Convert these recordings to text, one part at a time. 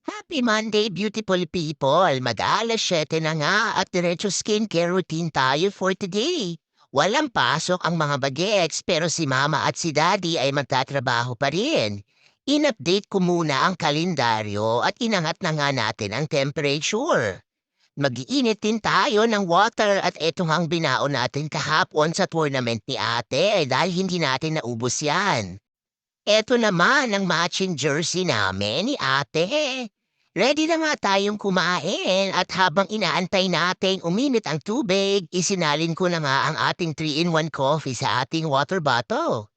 Happy Monday, beautiful people! Mag-aalas 7 na nga at diretso skincare routine tayo for today. Walang pasok ang mga bagets pero si mama at si daddy ay magtatrabaho pa rin. In-update ko muna ang kalendaryo at inangat na nga natin ang temperature. Mag-iinit din tayo ng water at eto ang binaon natin kahapon sa tournament ni ate dahil hindi natin naubos yan. Eto naman ang matching jersey namin ni ate. Ready na nga tayong kumain at habang inaantay nating uminit ang tubig, isinalin ko na nga ang ating 3-in-1 coffee sa ating water bottle.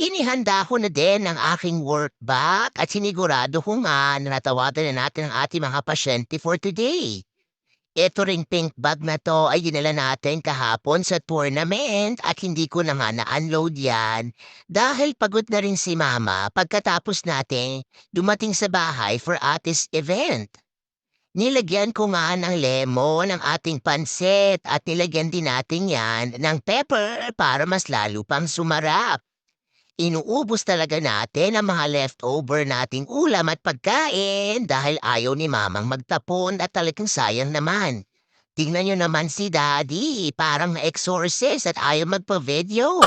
Inihanda ko na din ang aking work bag at sinigurado ko nga na natawagan na natin ang ating mga pasyente for today. Ito ring pink bag na to ay dinala natin kahapon sa tournament at hindi ko na nga na-unload yan dahil pagod na rin si mama pagkatapos natin dumating sa bahay for atis event. Nilagyan ko nga ng lemon ang ating pansit at nilagyan din natin yan ng pepper para mas lalo pang sumarap. Inuubos talaga natin ang mga leftover nating ulam at pagkain dahil ayaw ni mamang magtapon at talagang sayang naman. Tingnan nyo naman si daddy, parang na-exorcist at ayaw magpa-video.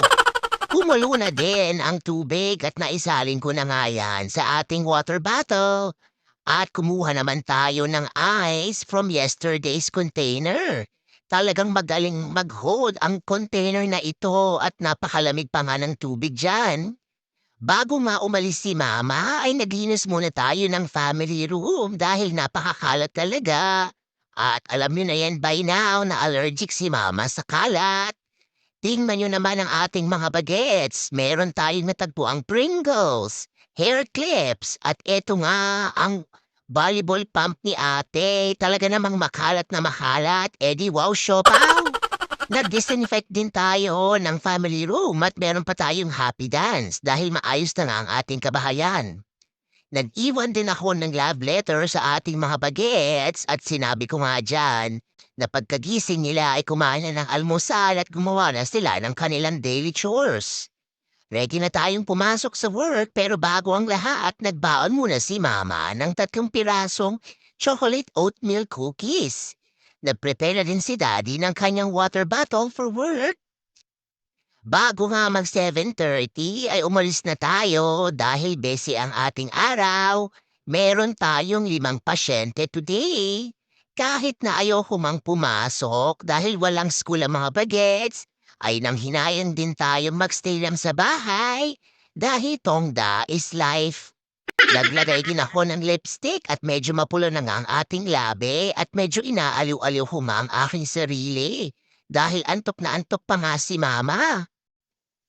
Kumulo na din ang tubig at naisalin ko na nga yan sa ating water bottle. At kumuha naman tayo ng ice from yesterday's container. Talagang magaling mag-hold ang container na ito at napakalamig pa nga ng tubig dyan. Bago nga umalis si Mama ay naglinis muna tayo ng family room dahil napakakalat talaga. At alam nyo na yan by now na allergic si Mama sa kalat. Tingnan nyo naman ang ating mga bagets. Meron tayong natagpuang Pringles, hair clips, at eto nga ang volleyball pump ni ate. Talaga namang makalat na makalat. Eddie, wow, siopaw! Nag-disinfect din tayo ng family room at meron pa tayong happy dance dahil maayos na nga ang ating kabahayan. Nag-iwan din ako ng love letter sa ating mga bagets at sinabi ko nga dyan na pagkagising nila ay kumain na ng almusal at gumawa na sila ng kanilang daily chores. Ready na tayong pumasok sa work pero bago ang lahat, nagbaon muna si Mama ng tatlong pirasong chocolate oatmeal cookies. Nagprepare na din si Daddy ng kanyang water bottle for work. Bago nga mag 7.30 ay umalis na tayo dahil busy ang ating araw. Meron tayong limang pasyente today. Kahit na ayoko mang pumasok dahil walang school ang mga bagets, ay nang hinayang din tayo magstay lang sa bahay dahil tongda is life. Naglagay din ako ng lipstick at medyo mapula na nga ang ating labi at medyo inaaliw-aliw huma ang aking sarili dahil antok na antok pa nga si mama.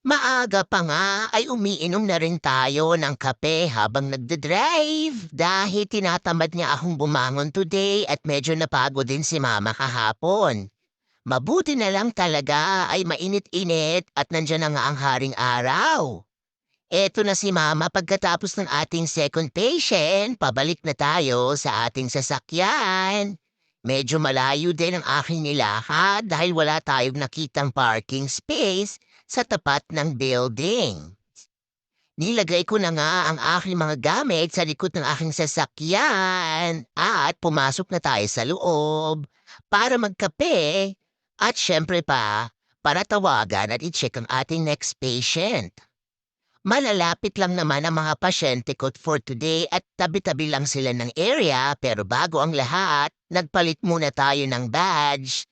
Maaga pa nga ay umiinom na rin tayo ng kape habang nagde-drive dahil tinatamad niya akong bumangon today at medyo napagod din si mama kahapon. Mabuti na lang talaga ay mainit-init at nandyan na nga ang haring araw. Eto na si Mama pagkatapos ng ating second patient, pabalik na tayo sa ating sasakyan. Medyo malayo din ang aking nilakad dahil wala tayong nakitang parking space sa tapat ng building. Nilagay ko na nga ang aking mga gamit sa likod ng aking sasakyan at pumasok na tayo sa loob para magkape at syempre pa, para tawagan at i-check ang ating next patient. Malalapit lang naman ang mga pasyente ko for today at tabi-tabi lang sila ng area pero bago ang lahat, nagpalit muna tayo ng badge.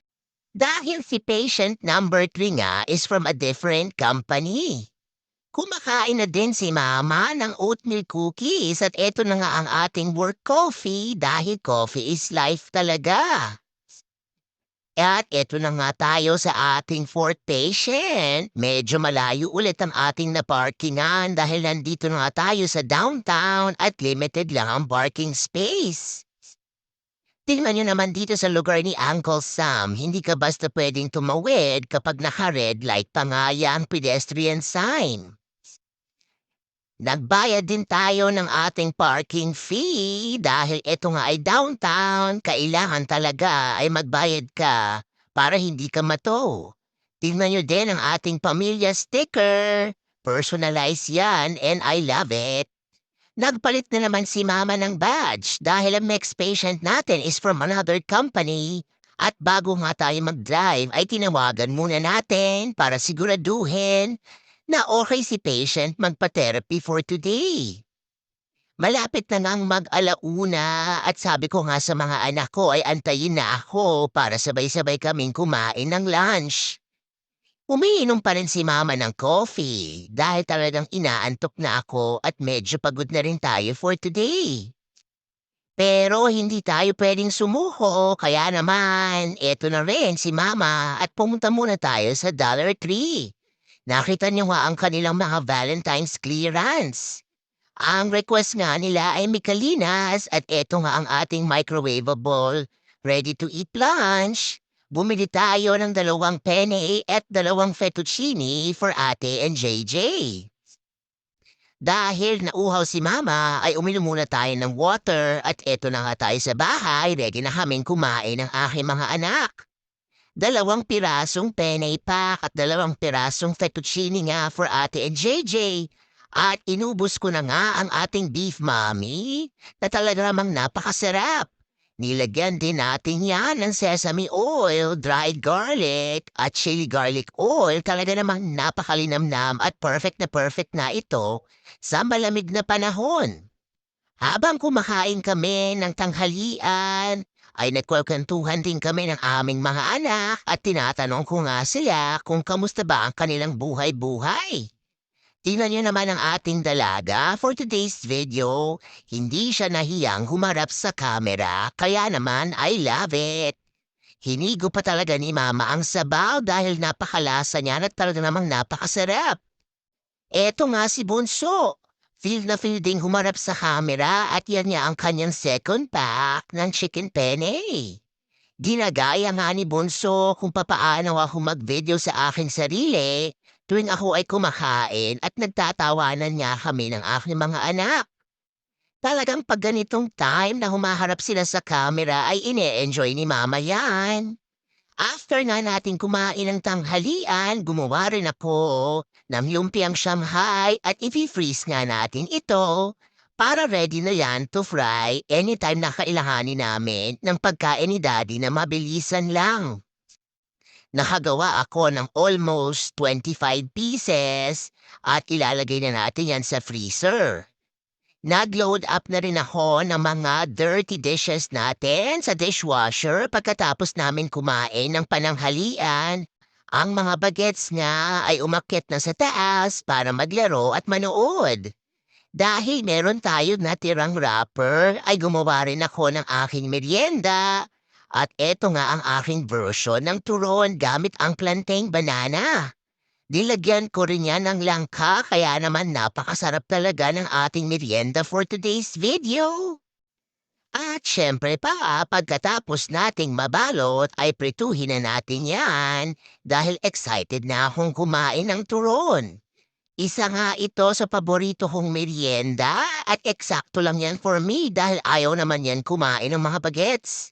Dahil si patient number 3 nga is from a different company. Kumakain na din si mama ng oatmeal cookies at eto na nga ang ating work coffee dahil coffee is life talaga. At eto na nga tayo sa ating fourth patient. Medyo malayo ulit ang ating naparkingan dahil nandito na nga tayo sa downtown at limited lang ang parking space. Tingnan nyo naman dito sa lugar ni Uncle Sam, hindi ka basta pwedeng tumawid kapag naka-red light pa nga ang pedestrian sign. Nagbayad din tayo ng ating parking fee dahil ito nga ay downtown, kailangan talaga ay magbayad ka para hindi ka mato. Tingnan nyo din ang ating pamilya sticker. Personalize yan and I love it. Nagpalit na naman si mama ng badge dahil ang next patient natin is from another company. At bago nga tayo mag-drive ay tinawagan muna natin para siguraduhin na okay si patient magpa-therapy for today. Malapit na ngang mag-alauna at sabi ko nga sa mga anak ko ay antayin na ako para sabay-sabay kaming kumain ng lunch. Umiinom pa rin si mama ng coffee dahil talagang inaantok na ako at medyo pagod na rin tayo for today. Pero hindi tayo pwedeng sumuko kaya naman eto na rin si mama at pumunta muna tayo sa Dollar Tree. Nakita niyo nga ang kanilang mga Valentine's clearance. Ang request nga nila ay Micalinas at eto nga ang ating microwavable ready-to-eat lunch. Bumili tayo ng dalawang penne at dalawang fettuccine for ate and JJ. Dahil nauhaw si mama ay uminom muna tayo ng water at eto na nga tayo sa bahay ready na kaming kumain ng aking mga anak. Dalawang pirasong penne pack at dalawang pirasong fettuccine nga for ate and JJ. At inubos ko na nga ang ating beef mommy na talaga namang napakasarap. Nilagyan din natin yan ng sesame oil, dried garlic, at chili garlic oil. Talaga namang napakalinamnam at perfect na perfect na ito sa malamig na panahon. Habang kumakain kami ng tanghalian, ay nagkwentuhan din kami ng aming mga anak at tinatanong ko nga sila kung kamusta ba ang kanilang buhay-buhay. Tingnan niyo naman ang ating dalaga for today's video. Hindi siya nahiyang humarap sa camera, kaya naman I love it. Hinigo pa talaga ni Mama ang sabaw dahil napakalasa niya at talaga namang napakasarap. Eto nga si Bunso. Feel na feel ding humarap sa camera at yan niya ang kanyang second pack ng chicken penne. Ginagaya nga ni Bunso kung papaano ako mag-video sa aking sarili tuwing ako ay kumakain at nagtatawanan niya kami ng aking mga anak. Talagang pag ganitong time na humaharap sila sa camera ay ine-enjoy ni mama yan. After nga natin kumain ng tanghalian, gumawa rin ako ng lumpiang Shanghai at i-freeze nga natin ito para ready na yan to fry anytime na kailanganin namin ng pagkain ni daddy na mabilisan lang. Nakagawa ako ng almost 25 pieces at ilalagay na natin yan sa freezer. Nag-load up na rin ako ng mga dirty dishes natin sa dishwasher pagkatapos namin kumain ng pananghalian. Ang mga bagets nga ay umakyat na sa taas para maglaro at manood. Dahil meron tayo natirang wrapper, ay gumawa rin ako ng aking merienda at eto nga ang aking version ng turon gamit ang plantain banana. Dilagyan ko rin yan ng langka kaya naman napakasarap talaga ng ating merienda for today's video. At syempre pa, pagkatapos nating mabalot ay prituhin na natin yan dahil excited na akong kumain ng turon. Isa nga ito sa paborito kong merienda at eksakto lang yan for me dahil ayaw naman yan kumain ng mga bagets.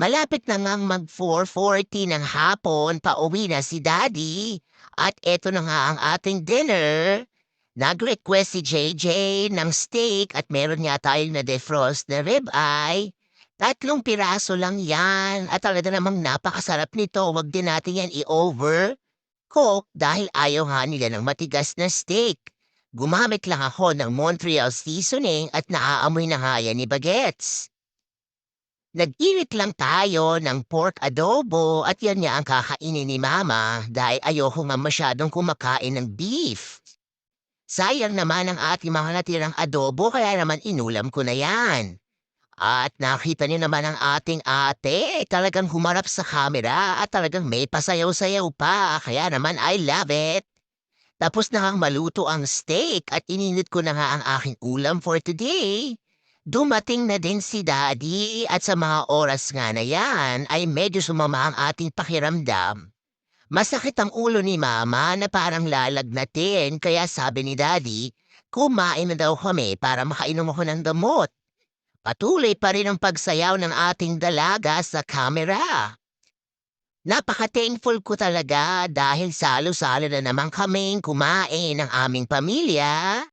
Malapit na ngang mag 4.40 ng hapon, pauwi na si Daddy. At eto na nga ang ating dinner. Nag-request si JJ ng steak at meron nga tayong na defrost na ribeye. Tatlong piraso lang yan at talaga namang napakasarap nito. Huwag din natin yan i-over. Cook dahil ayaw nga nila ng matigas na steak. Gumamit lang ako ng Montreal seasoning at naaamoy na nga yan ni Bagets. Nag-init lang tayo ng pork adobo at yan niya ang kakainin ni Mama dahil ayoko nga masyadong kumakain ng beef. Sayang naman ang ating mga natirang adobo kaya naman inulam ko na yan. At nakita niyo naman ang ating ate, talagang humarap sa camera at talagang may pasayaw-sayaw pa, kaya naman I love it. Tapos na ngang maluto ang steak at ininit ko na nga ang aking ulam for today. Dumating na din si Daddy at sa mga oras nga na yan ay medyo sumama ang ating pakiramdam. Masakit ang ulo ni Mama na parang lalagnatin kaya sabi ni Daddy, kumain na daw kami para makainom ako ng damot. Patuloy pa rin ang pagsayaw ng ating dalaga sa camera. Napaka-thankful ko talaga dahil salo-salo na naman kaming kumain ng aming pamilya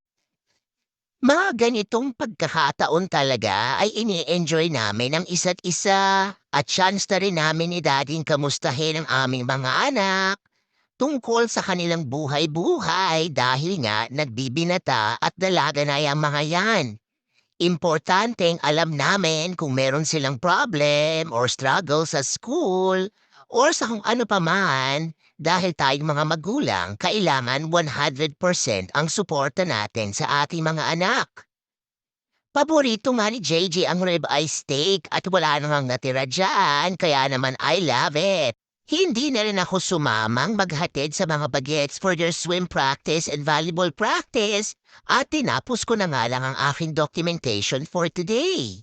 Mga ganitong pagkakataon talaga ay ini-enjoy namin ang isa't isa at chance na rin namin ni Dading kamustahin ang aming mga anak tungkol sa kanilang buhay-buhay dahil nga nagbibinata at dalaga na ang mga yan. Importanteng alam namin kung meron silang problem or struggle sa school or sa kung ano pa man dahil tayong mga magulang kailangan 100% ang suporta natin sa ating mga anak. Paborito nga ni JJ ang ribeye steak at wala namang natira dyan, kaya naman I love it. Hindi na rin ako sumamang maghatid sa mga bagets for their swim practice and volleyball practice at tinapos ko na nga lang ang aking documentation for today.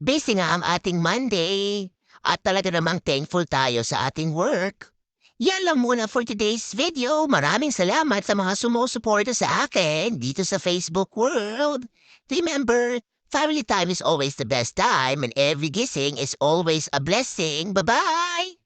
Busy nga ang ating Monday at talaga namang thankful tayo sa ating work. Yan lang muna for today's video. Maraming salamat sa mga sumusuporta sa akin dito sa Facebook world. Remember, family time is always the best time and every gising is always a blessing. Bye-bye!